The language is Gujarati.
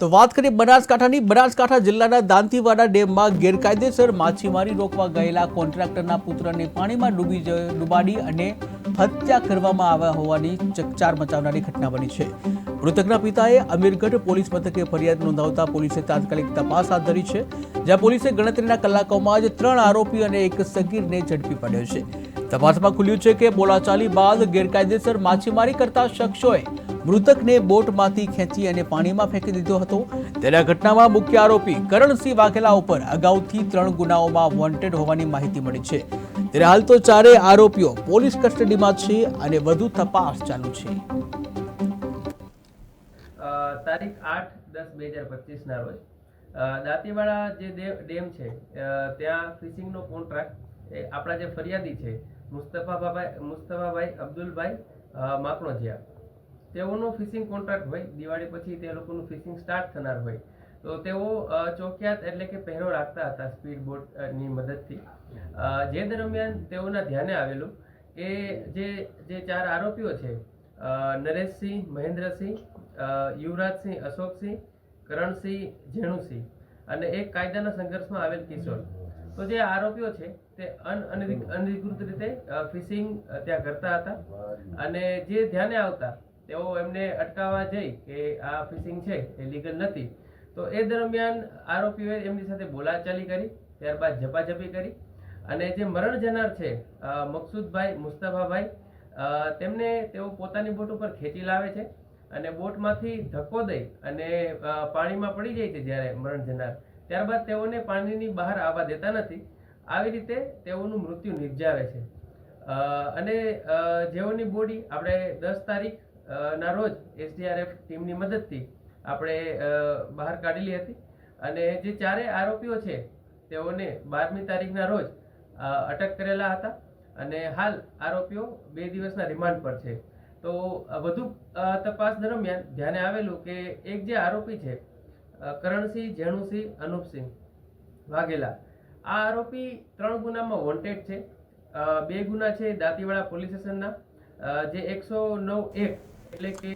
તો વાત કરીએ બનાસકાંઠાની. બનાસકાંઠા જિલ્લાના દાંતીવાડા ડેમમાં ગેરકાયદેસર માછીમારી રોકવા ગયેલા કોન્ટ્રાક્ટરના પુત્રને પાણીમાં ડૂબી ડૂબાડી અને હત્યા કરવામાં આવ્યા હોવાની ચકચાર મચાવનારી ઘટના બની છે. મૃતકના પિતાએ અમીરગઢ પોલીસ મથકે ફરિયાદ નોંધાવતા પોલીસે તાત્કાલિક તપાસ હાથ ધરી છે, જ્યાં પોલીસે ગણતરીના કલાકોમાં જ ત્રણ આરોપી અને એક સગીરને ઝડપી પાડ્યો છે. તપાસમાં ખુલ્યું છે કે બોલાચાલી બાદ ગેરકાયદેસર માછીમારી કરતા શખ્સોએ મૃતકને બોટમાંથી ખેંચી અને પાણીમાં ફેંકી દીધો હતો. ત્યારે ઘટનામાં મુખ્ય આરોપી કરણસિંહ વાઘેલા ઉપર અગાઉથી ત્રણ ગુનાઓમાં વોન્ટેડ હોવાની માહિતી મળી છે. ત્યારે હાલ તો ચારેય આરોપીઓ પોલીસ કસ્ટડીમાં છે અને વધુ તપાસ ચાલુ છે. તારીખ આઠ દસ બે હજાર પચીસના રોજ દાંતીવાડા જે ડેમ છે ત્યાં ફિશિંગનો કોન્ટ્રાક્ટ, એ આપણા જે ફરિયાદી છે, મુસ્તફાભાઈ મુસ્તફાભાઈ અબ્દુલભાઈ માકણોજીયા. તેઓનો ફિશિંગ કોન્ટ્રાક્ટ હોય, દિવાળી પછી તે લોકોનું ફિશિંગ સ્ટાર્ટ થનાર હોય, તો તેઓ ચોકિયાત એટલે કે પહેરો રાખતા હતા સ્પીડ બોટની મદદથી. જે દરમિયાન તેઓના ધ્યાને આવેલું કે જે જે ચાર આરોપીઓ છે નરેશસિંહ, મહેન્દ્રસિંહ યુવરાજસિંહ, અશોકસિંહ, કરણસિંહ ઝેણુસિંહ અને એક કાયદાના સંઘર્ષમાં આવેલ કિશોર. તો જે આરોપીઓ છે, તે અન અનધિકૃત રીતે ફિશિંગ ત્યાં કરતા હતા અને જે ધ્યાને આવતા તેઓ એમને અટકાવવા જઈ કે આ ફિશિંગ છે, એ લીગલ નથી. તો એ દરમિયાન આરોપીઓએ એમની સાથે બોલાચાલી કરી, ત્યારબાદ ઝપાઝપી કરી. અને જે મરણ જનાર છે મકસૂદભાઈ મુસ્તફાભાઈ તેમને તેઓ પોતાની બોટ ઉપર ખેંચી લાવે છે અને બોટમાંથી ધક્કો દઈ અને પાણીમાં પડી જાય છે જ્યારે મરણ જનાર. ત્યારબાદ તેઓને પાણીની બહાર આવવા દેતા નથી. આવી રીતે તેઓનું મૃત્યુ નિપજાવે છે. અને જેઓની બોડી આપણે દસ તારીખ ના, રોજ એસડીઆરએફ ટીમની મદદથી આપણે બહાર કાઢેલી હતી. અને જે ચારેય આરોપીઓ છે, તેઓને બારમી તારીખના રોજ અટક કરેલા હતા. અને હાલ આરોપીઓ બે દિવસના રિમાન્ડ પર છે. તો વધુ તપાસ દરમિયાન ધ્યાને આવેલું કે એક જે આરોપી છે કરણસિંહ ઝેણુસિંહ અનુપસિંહ વાઘેલા, આ આરોપી ત્રણ ગુનામાં વોન્ટેડ છે. બે ગુના છે દાંતીવાડા પોલીસ સ્ટેશનના. જે એકસો નવ એક એટલે કે